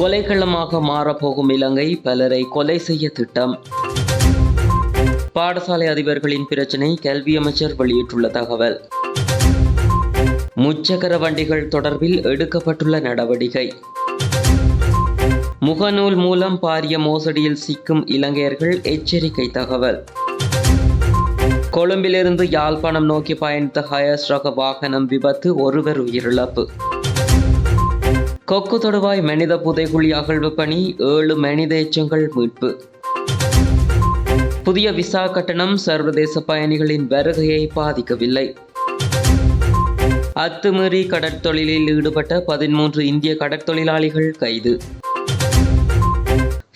கொலைகளமாக மாறப்போகும் இலங்கை பலரை கொலை செய்ய திட்டம். பாடசாலை அதிபர்களின் பிரச்சினை கல்வி அமைச்சர் வெளியிட்டுள்ள தகவல். முச்சக்கர வண்டிகள் தொடர்பில் எடுக்கப்பட்டுள்ள நடவடிக்கை. முகநூல் மூலம் பாரிய மோசடியில் சிக்கும் இலங்கையர்கள் எச்சரிக்கை தகவல். கொழும்பிலிருந்து யாழ்ப்பாணம் நோக்கி பயணித்த ஹயஸ் ரக வாகனம் விபத்து ஒருவர் உயிரிழப்பு. கொக்கு தொடுவாய் மனித புதைகுழி அகழ்வு பணி ஏழு மனித எச்சங்கள் மீட்பு. புதிய விசா கட்டணம் சர்வதேச பயணிகளின் வருகையை பாதிக்கவில்லை. அத்துமீறி கடற்தொழிலில் ஈடுபட்ட பதிமூன்று இந்திய கடற்தொழிலாளிகள் கைது.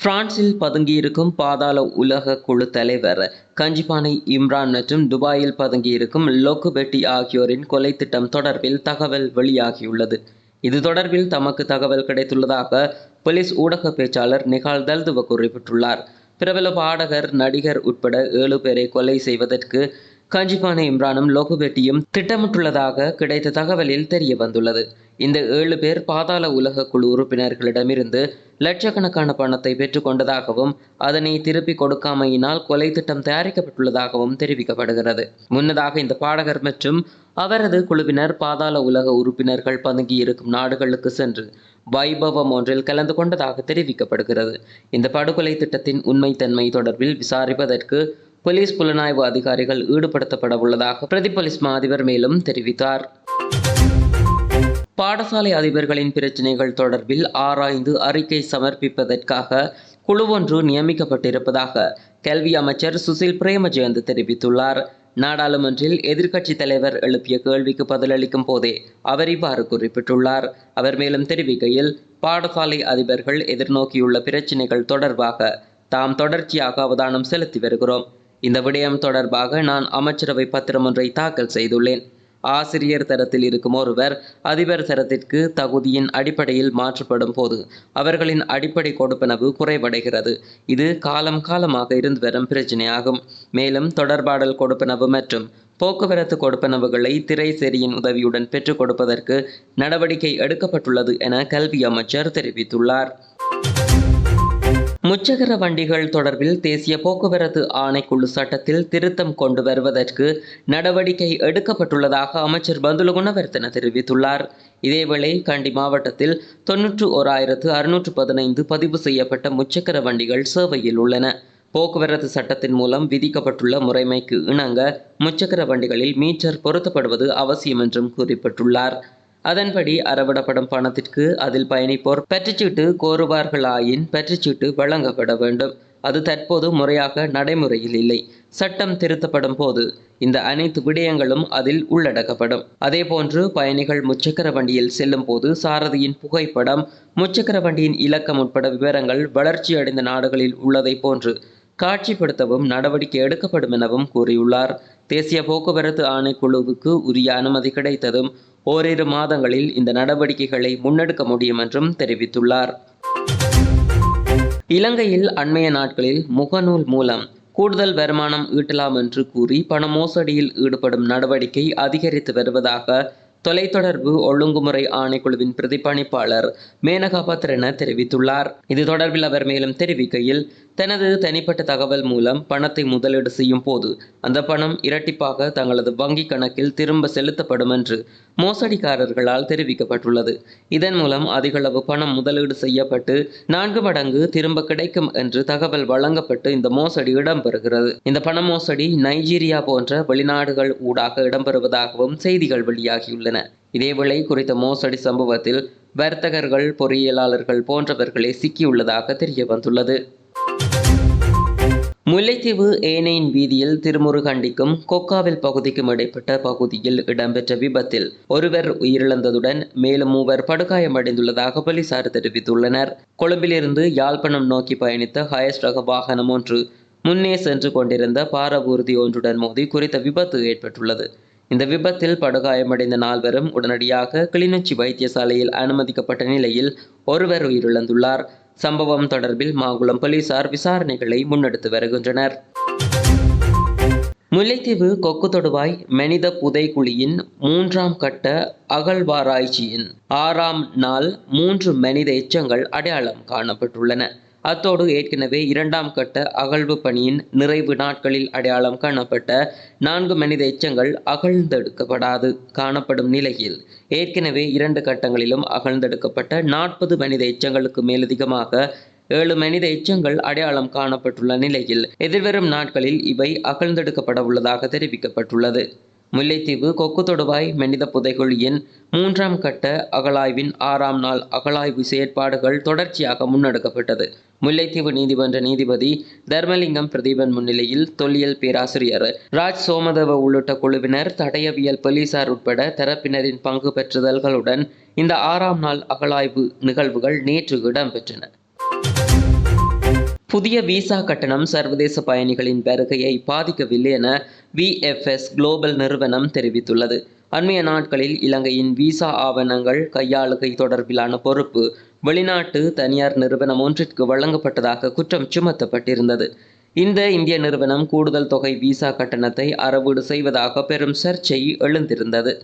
பிரான்சில் பதுங்கியிருக்கும் பாதாள உலக குழு தலைவர் கஞ்சிபானை இம்ரான் மற்றும் துபாயில் பதுங்கியிருக்கும் லொக்குபெட்டி ஆகியோரின் கொலை திட்டம் தொடர்பில் தகவல் வெளியாகியுள்ளது. இது தொடர்பில் தமக்கு தகவல் கிடைத்துள்ளதாக போலீஸ் ஊடக பேச்சாளர் நிகால் தல்துவ குறிப்பிட்டுள்ளார் பிரபல பாடகர் நடிகர் உட்பட ஏழு பேரை கொலை செய்வதற்கு காஞ்சிபானை இம்ரானும் லோகுபெட்டியும் திட்டமிட்டுள்ளதாக கிடைத்த தகவலில் தெரிய வந்துள்ளது இந்த ஏழு பேர் பாதாள உலக குழு உறுப்பினர்களிடமிருந்து லட்சக்கணக்கான பணத்தை பெற்றுக்கொண்டதாகவும் அதனை திருப்பி கொடுக்காமையினால் கொலை திட்டம் தயாரிக்கப்பட்டுள்ளதாகவும் தெரிவிக்கப்படுகிறது. முன்னதாக இந்த பாடகர் மற்றும் அவரது குழுவினர் பாதாள உலக உறுப்பினர்கள் பதுங்கியிருக்கும் நாடுகளுக்கு சென்று வைபவம் ஒன்றில் கலந்து கொண்டதாக தெரிவிக்கப்படுகிறது. இந்த படுகொலை திட்டத்தின் உண்மைத்தன்மை தொடர்பில் விசாரிப்பதற்கு போலீஸ் புலனாய்வு அதிகாரிகள் ஈடுபடுத்தப்பட உள்ளதாக பிரதி அதிபர் மேலும் தெரிவித்தார். பாடசாலை அதிபர்களின் பிரச்சினைகள் தொடர்பில் ஆராய்ந்து அறிக்கை சமர்ப்பிப்பதற்காக குழு ஒன்று நியமிக்கப்பட்டிருப்பதாக கல்வி அமைச்சர் சுசில் பிரேமஜெயந்த் தெரிவித்துள்ளார். நாடாளுமன்றில் எதிர்க்கட்சித் தலைவர் எழுப்பிய கேள்விக்கு பதிலளிக்கும் போதே அவர் இவ்வாறு குறிப்பிட்டுள்ளார். அவர் மேலும் தெரிவிக்கையில் பாடசாலை அதிபர்கள் எதிர்நோக்கியுள்ள பிரச்சினைகள் தொடர்பாக தாம் தொடர்ச்சியாக அவதானம் செலுத்தி வருகிறோம். இந்த விடயம் தொடர்பாக நான் அமைச்சரவை பத்திரம் ஒன்றை தாக்கல் செய்துள்ளேன். ஆசிரியர் தரத்தில் இருக்கும் ஒருவர் அதிபர் தரத்திற்கு தகுதியின் அடிப்படையில் மாற்றப்படும் போது அவர்களின் அடிப்படை கொடுப்பனவு குறைவடைகிறது. இது காலம் காலமாக இருந்து வரும் பிரச்சனையாகும். மேலும் தொடர்பாடல் கொடுப்பனவு மற்றும் போக்குவரத்து கொடுப்பனவுகளை திரை செரியின் உதவியுடன் பெற்றுக் கொடுப்பதற்கு நடவடிக்கை எடுக்கப்பட்டுள்ளது என கல்வி அமைச்சர் தெரிவித்துள்ளார். முச்சக்கர வண்டிகள் தொடர்பில் தேசிய போக்குவரத்து ஆணைக்குழு சட்டத்தில் திருத்தம் கொண்டு வருவதற்கு நடவடிக்கை எடுக்கப்பட்டுள்ளதாக அமைச்சர் பந்துல குணவர்த்தன தெரிவித்துள்ளார். இதேவேளை கண்டி மாவட்டத்தில் தொன்னூற்று ஓராயிரத்து அறுநூற்று பதினைந்து பதிவு செய்யப்பட்ட முச்சக்கர வண்டிகள் சேவையில் உள்ளன. போக்குவரத்து சட்டத்தின் மூலம் விதிக்கப்பட்டுள்ள முறைமைக்கு இணங்க முச்சக்கர வண்டிகளில் மீட்டர் பொருத்தப்படுவது அவசியம் என்றும் குறிப்பிட்டுள்ளார். அதன்படி அறவிடப்படும் பணத்திற்கு அதில் பயணிப்போர் பெற்றுச்சீட்டு கோருவார்களாயின் பெற்றுச்சீட்டு வழங்கப்பட வேண்டும். அது தற்போது முறையாக நடைமுறையில் இல்லை. சட்டம் திருத்தப்படும் போது இந்த அனைத்து விடயங்களும் அதில் உள்ளடக்கப்படும். அதேபோன்று பயணிகள் முச்சக்கர வண்டியில் செல்லும் போது சாரதியின் புகைப்படம் முச்சக்கர வண்டியின் இலக்கம் உட்பட விவரங்கள் வளர்ச்சியடைந்த நாடுகளில் உள்ளதை போன்று காட்சிப்படுத்தவும் நடவடிக்கை எடுக்கப்படும் எனவும் கூறியுள்ளார். தேசிய போக்குவரத்து ஆணைக்குழுவுக்கு உரிய அனுமதி கிடைத்ததும் ஓரிரு மாதங்களில் இந்த நடவடிக்கைகளை முன்னெடுக்க முடியும் என்றும் தெரிவித்துள்ளார். இலங்கையில் அண்மைய நாட்களில் முகநூல் மூலம் கூடுதல் வருமானம் ஈட்டலாம் என்று கூறி பண மோசடியில் ஈடுபடும் நடவடிக்கை அதிகரித்து வருவதாக தொலைத்தொடர்பு ஒழுங்குமுறை ஆணைக்குழுவின் பிரதிபலிப்பாளர் மேனகா பத்ரன தெரிவித்துள்ளார். இது தொடர்பில் அவர் மேலும் தெரிவிக்கையில் தனது தனிப்பட்ட தகவல் மூலம் பணத்தை முதலீடு செய்யும் போது அந்த பணம் இரட்டிப்பாக தங்களது வங்கி கணக்கில் திரும்ப செலுத்தப்படும் என்று மோசடிக்காரர்களால் தெரிவிக்கப்பட்டுள்ளது. இதன் மூலம் அதிகளவு பணம் முதலீடு செய்யப்பட்டு நான்கு மடங்கு திரும்ப கிடைக்கும் என்று தகவல் வழங்கப்பட்டு இந்த மோசடி இடம்பெறுகிறது. இந்த பண மோசடி நைஜீரியா போன்ற வெளிநாடுகள் ஊடாக இடம்பெறுவதாகவும் செய்திகள் வெளியாகியுள்ளன. இதேவேளை குறித்த மோசடி சம்பவத்தில் வர்த்தகர்கள் பொறியியலாளர்கள் போன்றவர்களே சிக்கியுள்ளதாக தெரிய வந்துள்ளது முல்லைத்தீவு ஏனையின் வீதியில் திருமுருகண்டிக்கும் கொக்காவில் பகுதிக்கும் இடைப்பட்ட பகுதியில் இடம்பெற்ற விபத்தில் ஒருவர் உயிரிழந்ததுடன் மேலும் மூவர் படுகாயமடைந்துள்ளதாக போலீசார் தெரிவித்துள்ளனர். கொழும்பிலிருந்து யாழ்ப்பாணம் நோக்கி பயணித்த ஹயஸ் ரக வாகனம் ஒன்று முன்னே சென்று கொண்டிருந்த பாரபூர்தி ஒன்றுடன் மோதி குறித்த விபத்து ஏற்பட்டுள்ளது. இந்த விபத்தில் படுகாயமடைந்த நால்வரும் உடனடியாக கிளிநொச்சி வைத்தியசாலையில் அனுமதிக்கப்பட்ட நிலையில் ஒருவர் உயிரிழந்துள்ளார். சம்பவம் தொடர்பில் மாங்குளம் போலீசார் விசாரணைகளை முன்னெடுத்து வருகின்றனர். முல்லைத்தீவு கொக்கு தொடுவாய் மனித புதைக்குழியின் மூன்றாம் கட்ட அகழ்வாராய்ச்சியின் ஆறாம் நாள் மூன்று மனித எச்சங்கள் அடையாளம் காணப்பட்டுள்ளன. அத்தோடு ஏற்கனவே இரண்டாம் கட்ட அகழ்வு பணியின் நிறைவு நாட்களில் அடையாளம் காணப்பட்ட நான்கு மனித எச்சங்கள் அகழ்ந்தெடுக்கப்படாது காணப்படும் நிலையில் ஏற்கனவே இரண்டு கட்டங்களிலும் அகழ்ந்தெடுக்கப்பட்ட நாற்பது மனித எச்சங்களுக்கு மேலதிகமாக ஏழு மனித எச்சங்கள் அடையாளம் காணப்பட்டுள்ள நிலையில் எதிர்வரும் நாட்களில் இவை அகழ்ந்தெடுக்கப்பட உள்ளதாக தெரிவிக்கப்பட்டுள்ளது. முல்லைத்தீவு கொக்கு தொடுவாய் மனித புதைகுழியின் மூன்றாம் கட்ட அகழாய்வின் ஆறாம் நாள் அகழாய்வு செயற்பாடுகள் தொடர்ச்சியாக முன்னெடுக்கப்பட்டது. முல்லைத்தீவு நீதிமன்ற நீதிபதி தர்மலிங்கம் பிரதீபன் முன்னிலையில் தொல்லியல் பேராசிரியர் ராஜ் சோமதேவ உள்ளிட்ட குழுவினர் தடயவியல் போலீசார் உட்பட தரப்பினரின் பங்கு பெற்றுதல்களுடன் இந்த ஆறாம் நாள் அகழாய்வு நிகழ்வுகள் நேற்று இடம்பெற்றன. புதிய விசா கட்டணம் சர்வதேச பயணிகளின் வருகையை பாதிக்கவில்லை என விஎஃப்எஸ் குளோபல் நிறுவனம் தெரிவித்துள்ளது. அண்மைய நாட்களில் இலங்கையின் விசா ஆவணங்கள் கையாளுகை தொடர்பிலான பொறுப்பு வெளிநாட்டு தனியார் நிறுவனம் ஒன்றிற்கு வழங்கப்பட்டதாக குற்றம் சுமத்தப்பட்டிருந்தது. இந்த இந்திய நிறுவனம் கூடுதல் தொகை விசா கட்டணத்தை அறவீடு செய்வதாக பெரும் சர்ச்சை எழுந்திருந்தது.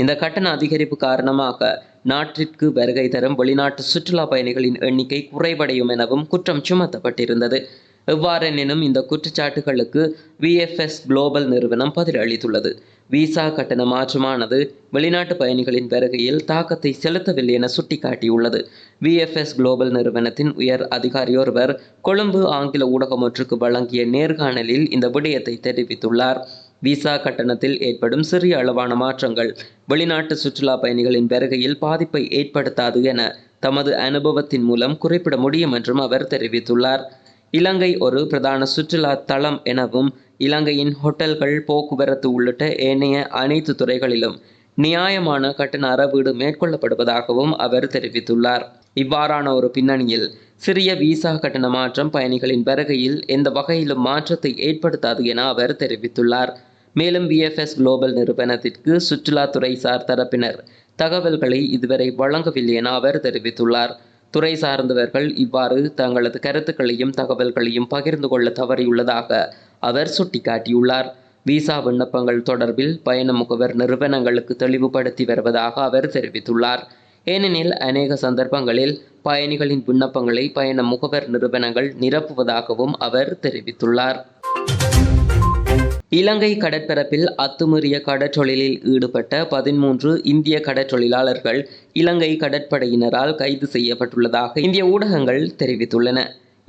இந்த கட்டண அதிகரிப்பு காரணமாக நாட்டிற்கு வருகை தரும் வெளிநாட்டு சுற்றுலா பயணிகளின் எண்ணிக்கை குறைவடையும் எனவும் குற்றம் சுமத்தப்பட்டிருந்தது. எவ்வாறெனினும் இந்த குற்றச்சாட்டுகளுக்கு விஎஃப்எஸ் குளோபல் நிறுவனம் பதிலளித்துள்ளது. விசா கட்டண மாற்றமானது வெளிநாட்டு பயணிகளின் வருகையில் தாக்கத்தை செலுத்தவில்லை என சுட்டிக்காட்டியுள்ளது. விஎஃப்எஸ் குளோபல் நிறுவனத்தின் உயர் அதிகாரியொருவர் கொழும்பு ஆங்கில ஊடகம் ஒன்றுக்கு வழங்கிய நேர்காணலில் இந்த விடயத்தை தெரிவித்துள்ளார். விசா கட்டணத்தில் ஏற்படும் சிறிய அளவான மாற்றங்கள். வெளிநாட்டு சுற்றுலா பயணிகளின் வருகையில் பாதிப்பை ஏற்படுத்தாது என தமது அனுபவத்தின் மூலம் குறிப்பிட முடியும் என்றும் அவர் தெரிவித்துள்ளார். இலங்கை ஒரு பிரதான சுற்றுலா தளம் எனவும் இலங்கையின் ஹோட்டல்கள் போக்குவரத்து உள்ளிட்ட ஏனைய அனைத்து துறைகளிலும் நியாயமான கட்டண அறவீடு மேற்கொள்ளப்படுவதாகவும் அவர் தெரிவித்துள்ளார். இவ்வாறான ஒரு பின்னணியில் சிறிய விசா கட்டண மாற்றம் பயணிகளின் வருகையில் எந்த வகையிலும் மாற்றத்தை ஏற்படுத்தாது என அவர் தெரிவித்துள்ளார். மேலும் விஎஃப்எஸ் குளோபல் நிறுவனத்திற்கு சுற்றுலாத்துறை சார் தரப்பினர் தகவல்களை இதுவரை வழங்கவில்லை என அவர் தெரிவித்துள்ளார். துறை சார்ந்தவர்கள் இவ்வாறு தங்களது கருத்துக்களையும் தகவல்களையும் பகிர்ந்து கொள்ள தவறியுள்ளதாக அவர் சுட்டிக்காட்டியுள்ளார். விசா விண்ணப்பங்கள் தொடர்பில் பயண முகவர் நிறுவனங்களுக்கு தெளிவுபடுத்தி வருவதாக அவர் தெரிவித்துள்ளார். ஏனெனில் அநேக சந்தர்ப்பங்களில் பயணிகளின் விண்ணப்பங்களை பயண முகவர் நிறுவனங்கள் நிரப்புவதாகவும் அவர் தெரிவித்துள்ளார். இலங்கை கடற்பரப்பில் அத்துமீறிய கடற்றொழிலில் ஈடுபட்ட பதிமூன்று இந்திய கடற்றொழிலாளர்கள் இலங்கை கடற்படையினரால் கைது செய்யப்பட்டுள்ளதாக இந்திய ஊடகங்கள் தெரிவித்துள்ளன.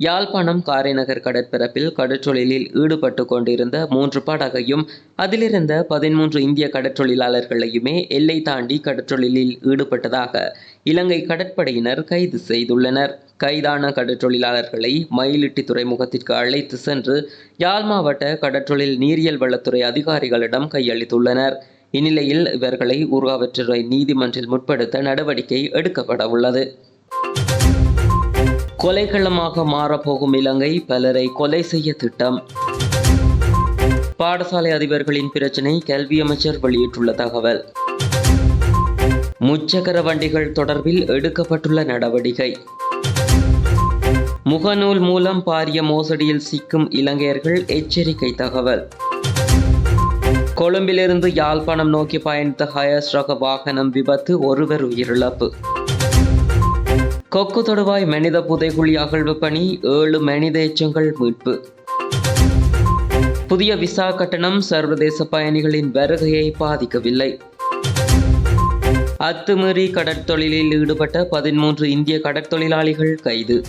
யாழ்ப்பாணம் காரைநகர் கடற்பரப்பில் கடற்றொழிலில் ஈடுபட்டு கொண்டிருந்த மூன்று படகையும் அதிலிருந்த பதிமூன்று இந்திய கடற்றொழிலாளர்களையுமே எல்லை தாண்டி கடற்றொழிலில் ஈடுபட்டதாக இலங்கை கடற்படையினர் கைது செய்துள்ளனர். கைதான கடற்றொழிலாளர்களை மயிலிட்டி துறைமுகத்திற்கு அழைத்து சென்று யாழ் மாவட்ட கடற்றொழில் நீரியல் வளத்துறை அதிகாரிகளிடம் கையளித்துள்ளனர். இந்நிலையில் இவர்களை ஊர்காவற்றுறை நீதிமன்றில் முற்படுத்த நடவடிக்கை எடுக்கப்பட உள்ளது கொலைகளமாக மாறப்போகும் இலங்கை பலரை கொலை செய்ய திட்டம். பாடசாலை அதிபர்களின் பிரச்சினை கல்வி அமைச்சர் வெளியிட்டுள்ள தகவல். முச்சக்கர வண்டிகள் தொடர்பில் எடுக்கப்பட்டுள்ள நடவடிக்கை. முகநூல் மூலம் பாரிய மோசடியில் சிக்கும் இலங்கையர்கள் எச்சரிக்கை தகவல். கொழும்பிலிருந்து யாழ்ப்பாணம் நோக்கி பயணித்த ஹயஸ் ரக வாகனம் விபத்து ஒருவர் உயிரிழப்பு. கொக்கு தொடுவாய் மனித புதைகுழி அகழ்வு பணி ஏழு மனித எச்சங்கள் மீட்பு. புதிய விசா கட்டணம் சர்வதேச பயணிகளின் வருகையை பாதிக்கவில்லை. அத்துமீறி கடற்தொழிலில் ஈடுபட்ட பதிமூன்று இந்திய கடற்தொழிலாளிகள் கைது.